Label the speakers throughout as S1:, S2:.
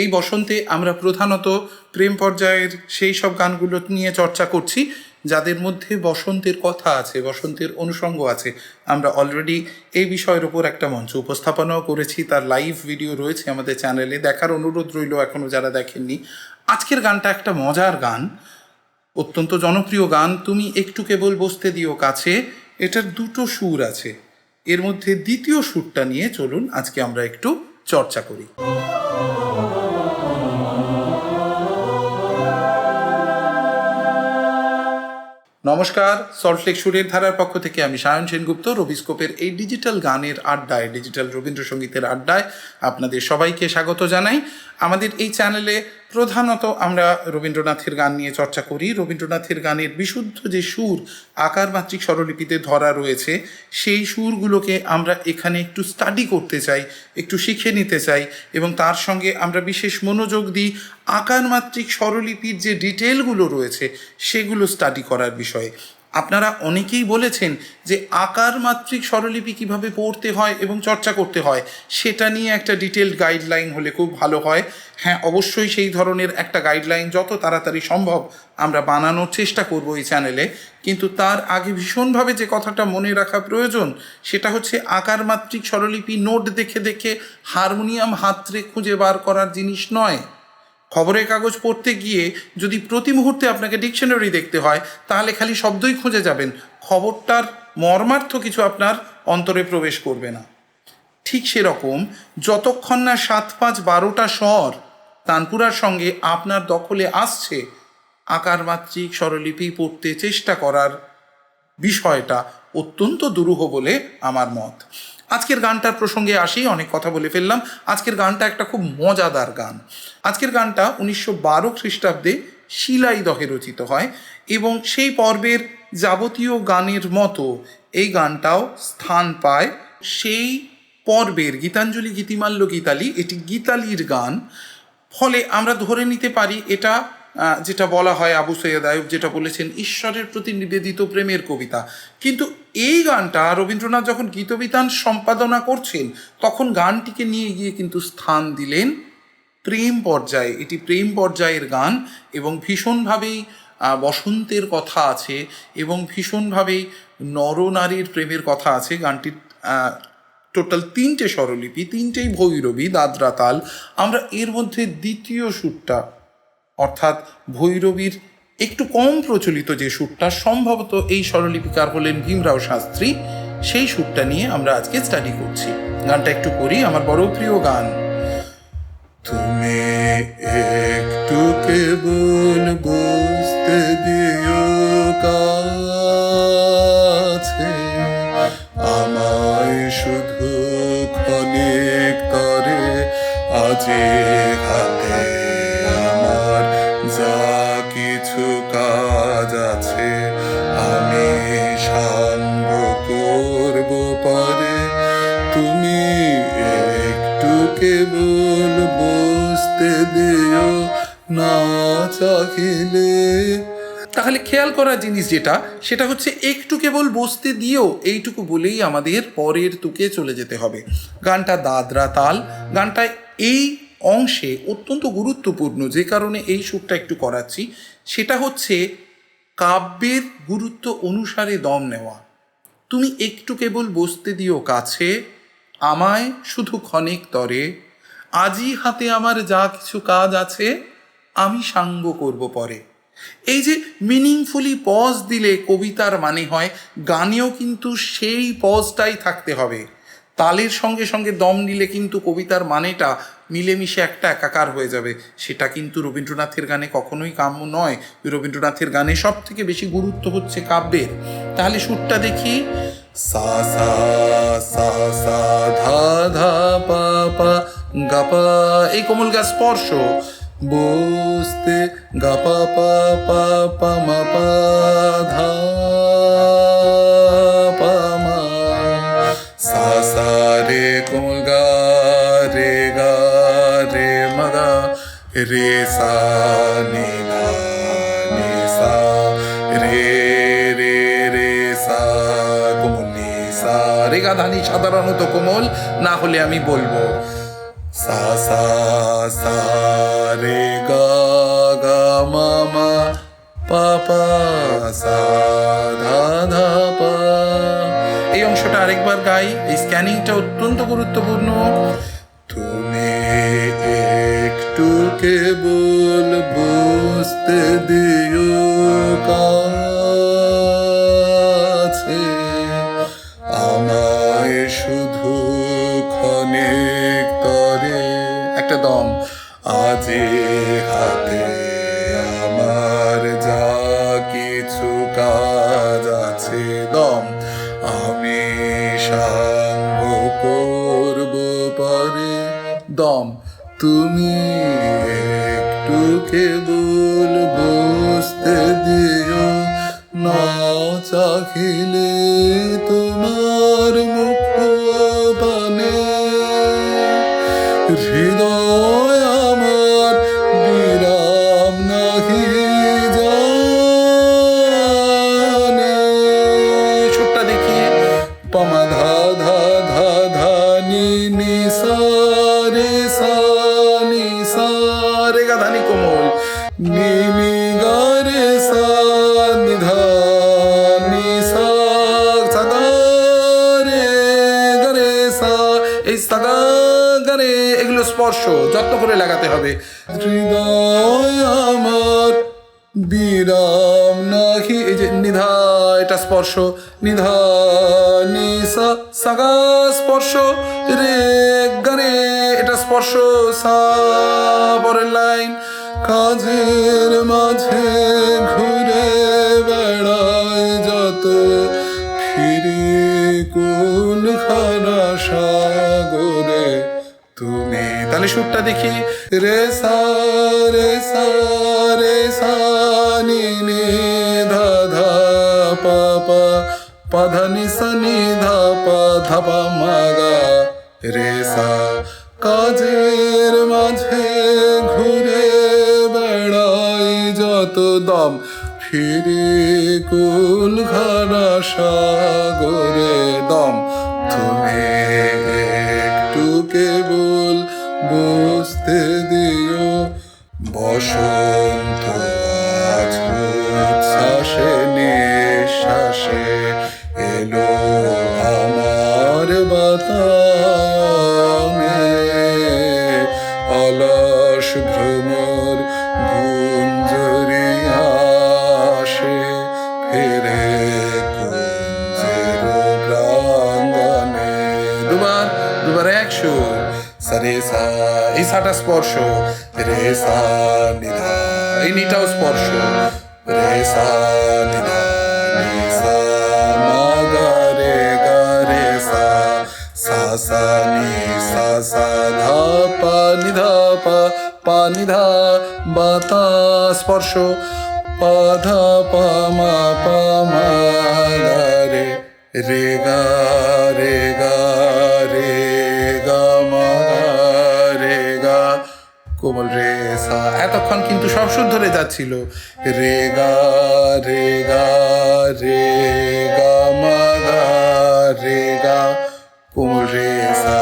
S1: এই বসন্তে আমরা প্রধানত প্রেম পর্যায়ের সেই সব গানগুলো নিয়ে চর্চা করছি, যাদের মধ্যে বসন্তের কথা আছে, বসন্তের অনুষঙ্গ আছে। আমরা অলরেডি এই বিষয়ের ওপর একটা মঞ্চ উপস্থাপনাও করেছি, তার লাইভ ভিডিও রয়েছে আমাদের চ্যানেলে দেখার অনুরোধ রইল এখনও যারা দেখেননি। আজকের গানটা একটা মজার গান, অত্যন্ত জনপ্রিয় গান। তুমি একটু কেবল বসতে দিও কাছে, এটার দুটো সুর আছে। এর মধ্যে দ্বিতীয় সুরটা নিয়ে চলুন, আজকে আমরা একটু চর্চা করি। নমস্কার সল্টলেক সুরের ধারার পক্ষ থেকে আমি সায়ন সেনগুপ্ত, রবিস্কোপের এই ডিজিটাল গানের আড্ডায় ডিজিটাল রবীন্দ্রসঙ্গীতের আড্ডায় আপনাদের সবাইকে স্বাগত জানাই। আমাদের এই চ্যানেলে প্রধানত আমরা রবীন্দ্রনাথের গান নিয়ে চর্চা করি। রবীন্দ্রনাথের গানের বিশুদ্ধ যে সুর আকার মাত্রিক স্বরলিপিতে ধরা রয়েছে, সেই সুরগুলোকে আমরা এখানে একটু স্টাডি করতে চাই, একটু শিখে নিতে চাই এবং তার সঙ্গে আমরা বিশেষ মনোযোগ দিই আকার মাত্রিক স্বরলিপির যে ডিটেলগুলো রয়েছে, সেগুলো স্টাডি করার বিষয়ে। আপনারা অনেকেই বলেছেন যে আকার মাত্রিক স্বরলিপি কীভাবে পড়তে হয় এবং চর্চা করতে হয়, সেটা নিয়ে একটা ডিটেলড গাইডলাইন হলে খুব ভালো হয়। হ্যাঁ অবশ্যই সেই ধরনের একটা গাইডলাইন যত তাড়াতাড়ি সম্ভব আমরা বানানোর চেষ্টা করব এই চ্যানেলে কিন্তু তার আগে ভীষণভাবে যে কথাটা মনে রাখা প্রয়োজন, সেটা হচ্ছে আকার মাত্রিক স্বরলিপি নোট দেখে দেখে হারমোনিয়াম হাতরে খুঁজে বার করার জিনিস নয়। খবরের কাগজ পড়তে গিয়ে যদি প্রতি মুহূর্তে আপনাকে ডিকশনারি দেখতে হয়, তাহলে খালি শব্দই খুঁজে যাবেন। খবরটার মর্মার্থ কিছু আপনার অন্তরে প্রবেশ করবে না। ঠিক সেরকম যতক্ষণ না সাত পাঁচ বারোটা স্বর তানপুরার সঙ্গে আপনার দখলে আসছে আকার মাত্রিক স্বরলিপি পড়তে চেষ্টা করার বিষয়টা অত্যন্ত দুরূহ বলে আমার মত। আজকের গানটার প্রসঙ্গে আসি, অনেক কথা বলে ফেললাম। আজকের গানটা একটা খুব মজাদার গান। আজকের গানটা উনিশশো বারো খ্রিস্টাব্দে শিলাইদহে রচিত হয় এবং সেই পর্বের যাবতীয় গানের মতো এই গানটাও স্থান পায় সেই পর্বের গীতাঞ্জলি গীতিমাল্য গীতালি, এটি গীতালির গান। ফলে আমরা ধরে নিতে পারি এটা যেটা বলা হয় আবু সৈয়দ আয়ুব যেটা বলেছেন, ঈশ্বরের প্রতি নিবেদিত প্রেমের কবিতা। কিন্তু এই গানটা রবীন্দ্রনাথ যখন গীতবিতান সম্পাদনা করছেন, তখন গানটিকে নিয়ে গিয়ে কিন্তু স্থান দিলেন প্রেম পর্যায়ে এটি প্রেম পর্যায়ের গান এবং ভীষণভাবেই বসন্তের কথা আছে এবং ভীষণভাবেই নরনারীর প্রেমের কথা আছে। গানটির টোটাল তিনটে স্বরলিপি, তিনটেই ভৈরবী দাদরা তাল আমরা এর মধ্যে দ্বিতীয় সুরটা অর্থাৎ ভৈরবীর একটু কম প্রচলিত যে সুরটা, সম্ভবত এই স্বরলিপিকার হলেন ভীমরাও শাস্ত্রী, সেই সুরটা নিয়ে আমরা আজকে স্টাডি করছি। গানটা একটু করি আমার বড় প্রিয় গান।
S2: তুমি একটু কেবল বুঝতে কেবল বসতে দিও না চাহিলে।
S1: তাহলে খেয়াল করার জিনিস যেটা, সেটা হচ্ছে একটু কেবল বসতে দিও, এইটুকু বলেই আমাদের পরের তুকে চলে যেতে হবে। গানটা দাদরা তাল, গানটা এই অংশে অত্যন্ত গুরুত্বপূর্ণ, যে কারণে এই সুরটা একটু করাচ্ছি। সেটা হচ্ছে কাব্যের গুরুত্ব অনুসারে দম নেওয়া। তুমি একটু কেবল বসতে দিও কাছে আমায় শুধু ক্ষণিক তরে, আজই হাতে আমার যা কিছু কাজ আছে, আমি সাঙ্গ করব পরে। এই যে মিনিংফুলি পজ দিলে কবিতার মানে হয়, গানেও কিন্তু সেই পজটাই থাকতে হবে। তালের সঙ্গে সঙ্গে দম নিলে কিন্তু কবিতার মানেটা মিলেমিশে একটা একাকার হয়ে যাবে। সেটা কিন্তু রবীন্দ্রনাথের গানে কখনোই কাম্য নয়। রবীন্দ্রনাথের গানে সব থেকে বেশি গুরুত্ব হচ্ছে কাব্যের। তাহলে সুরটা দেখি।
S2: সা সা সা সা ধা ধা পা পা গা পা
S1: এই কোমল গা স্পর্শ।
S2: বসতে গা, পা পা পা পা, মা, পা, ধা, পা, মা। সা সা, রে কোমল গা, রে গা, রে মা গা, রে সা, নি কোমল নি সা
S1: রেগা ধানি সাধারণত কোমল, না হলে আমি বলব,
S2: সা সা সা, রে, গা গা, মা মা, পা পা, সা, ধা ধা, পা।
S1: এই অংশটা আরেকবার গাই, এই স্ক্যানিংটা অত্যন্ত গুরুত্বপূর্ণ।
S2: তুমি একটু কেবল বুঝতে দিও কাছে ক্ষণিক তরে
S1: একটা দম।
S2: আজি হাতে আমার যা কিছু কাজ আছে,
S1: দম।
S2: আমি সাঙ্গ করব পরে,
S1: দম।
S2: তুমি একটু কেবল বুঝতে দিও, না চাখিলে হৃদয় আমার
S1: দেখি
S2: নি সা রে সা নি সা
S1: রে কোমল।
S2: রে সা নি সা সা রে সা।
S1: এই সাগা গারে এগুলো স্পর্শ, যত্ন করে লাগাতে হবে।
S2: বিরাম নাহি,
S1: এই যে নিধা, এটা স্পর্শ। নিধা নি সা সাগা স্পর্শ। রে গারে এটা স্পর্শ। সা পরের লাইন,
S2: কাজের মাঝে ঘুরে বেড়ায় যত। ফিরে কোন খানা সাগরে তুমি।
S1: তাহলে সুরটা দেখি।
S2: রে সা রে সা সা, নি নি, ধা ধা, পা ধা রে সা, কাজের মাঝে ঘুরে বেড়াই যত দম। ফিরে কুল ঘরা সাগরে দম। তুমি
S1: দুবার এক সুর এই সাটা স্পর্শ।
S2: রে সা নিধা
S1: এই নিটাও স্পর্শ।
S2: রে সা নিধা সা নি, সা সা, ধা, পা নিধা পা পা নিধা বাতা
S1: স্পর্শ।
S2: পা, ধা, পা, মা পা, মা রে রে, গা, রে
S1: কোমল রে সা। এতক্ষণ কিন্তু সব সুর ধরে যাচ্ছিল।
S2: রে গা রে গা রে গা, মা গা, রে গা, কোমল রে সা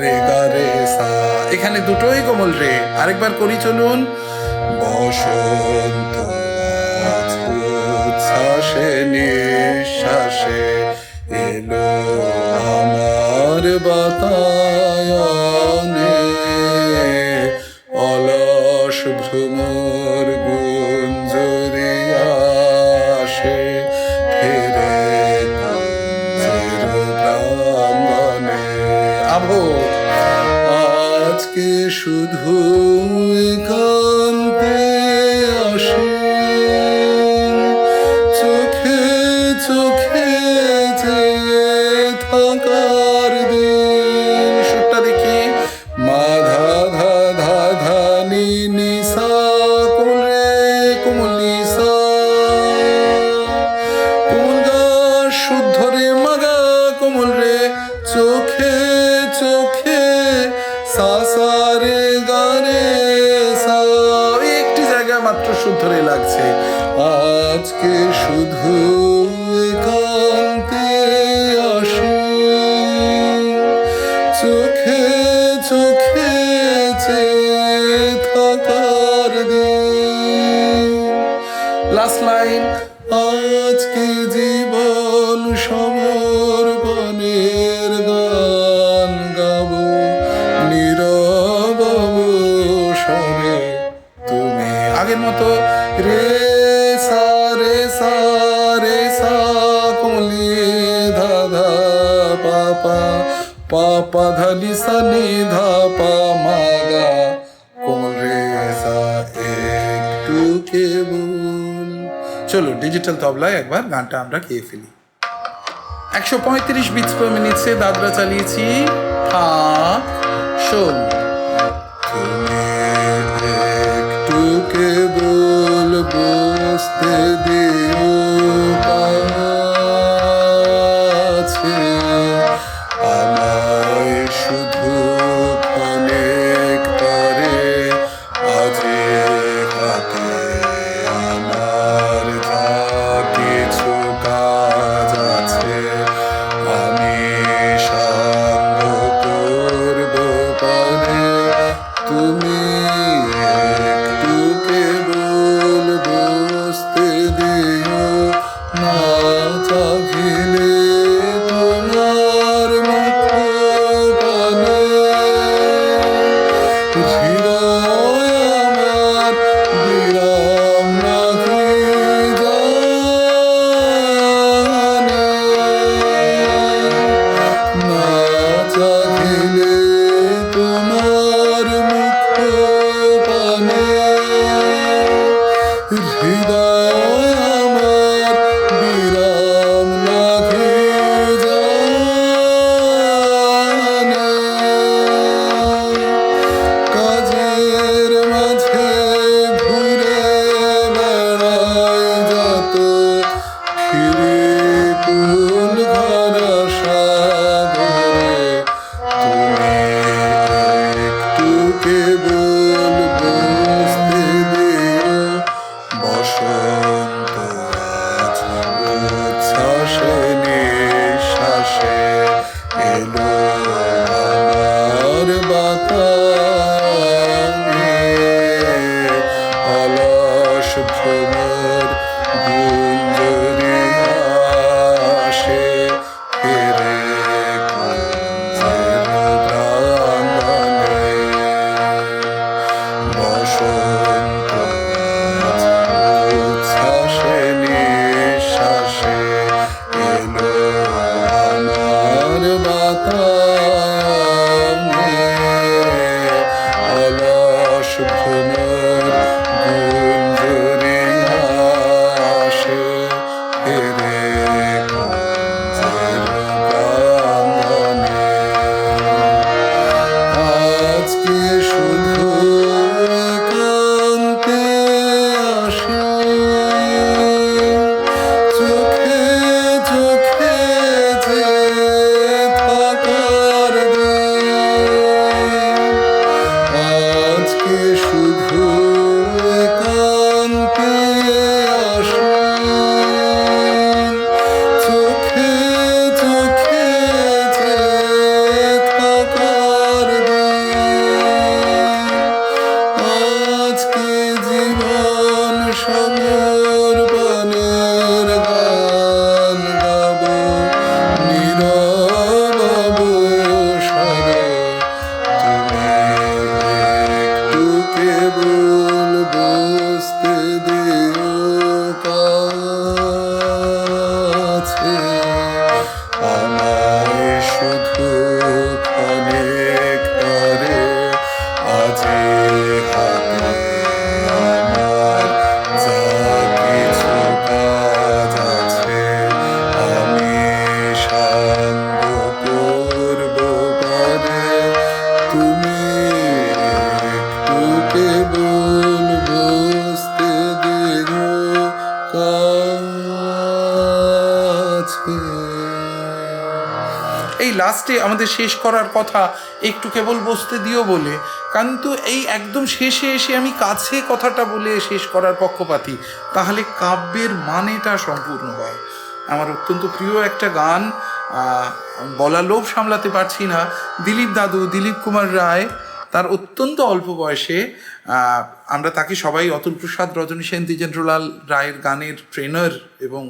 S2: রে রে
S1: এখানে দুটোই কোমল রে। আরেকবার করি চলুন।
S2: বসন্ত উচ্ছ্বাসে নিঃশ্বাসে চোখে যে থাকার দিন।
S1: সুরটা দেখি।
S2: মাধা ধা ধা ধা নি নি সা কোমল রে কোমল নি সা। গা শুদ্ধ রে মাগা কোমল রে। চোখে চোখে সা সা রে, গা রে, সা।
S1: একটি জায়গা মাত্র সুর ধরে লাগছে।
S2: আজকে শুধু ধানি সা নি ধা, পা মাগা। কোমল রে সা একটু কেবল।
S1: চলো ডিজিটাল তবলায় একবার গানটা আমরা গেয়ে ফেলি। একশো পঁয়ত্রিশ বিটস পার মিনিটসে দাদরা চালিয়েছি। ফাঁক শোল
S2: একটু কেবল বসতে দিও। বসতে দিও Hello. জীবন
S1: আমাদের শেষ করার কথা একটু কেবল বসতে দিও বলে। কিন্তু, এই একদম শেষে এসে আমি কাছে কথাটা বলে শেষ করার পক্ষপাতি। তাহলে কাব্যের মানেটা সম্পূর্ণ হয় আমার অত্যন্ত প্রিয় একটা গান বলা লোভ সামলাতে পারছি না। দিলীপ দাদু, দিলীপ কুমার রায়, তার অত্যন্ত অল্প বয়সে আমরা তাকে সবাই অতুল প্রসাদ, রজনী সেন, দ্বিজেন্দ্রলাল রায়ের গানের ট্রেনার এবং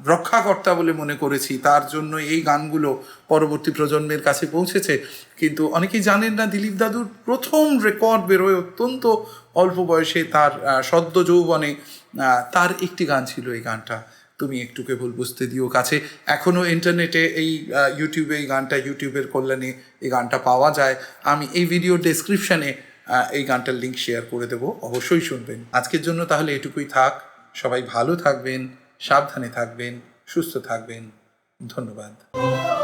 S1: রক্ষাকর্তা বলে মনে করেছি, তার জন্য এই গানগুলো পরবর্তী প্রজন্মের কাছে পৌঁছেছে। কিন্তু অনেকেই জানেন না, দিলীপ দাদুর প্রথম রেকর্ড বেরোয় অত্যন্ত অল্প বয়সে তার সদ্য যৌবনে তার একটি গান ছিল এই গানটা। তুমি একটু কেবল বুঝতে দিও কাছে। এখনও ইন্টারনেটে এই ইউটিউবে এই গানটা ইউটিউবের কল্যাণে এই গানটা পাওয়া যায়। আমি এই ভিডিও ডেসক্রিপশানে এই গানটার লিঙ্ক শেয়ার করে দেবো। অবশ্যই শুনবেন। আজকের জন্য তাহলে এটুকুই থাক। সবাই ভালো থাকবেন। সাবধানে থাকবেন সুস্থ থাকবেন। ধন্যবাদ।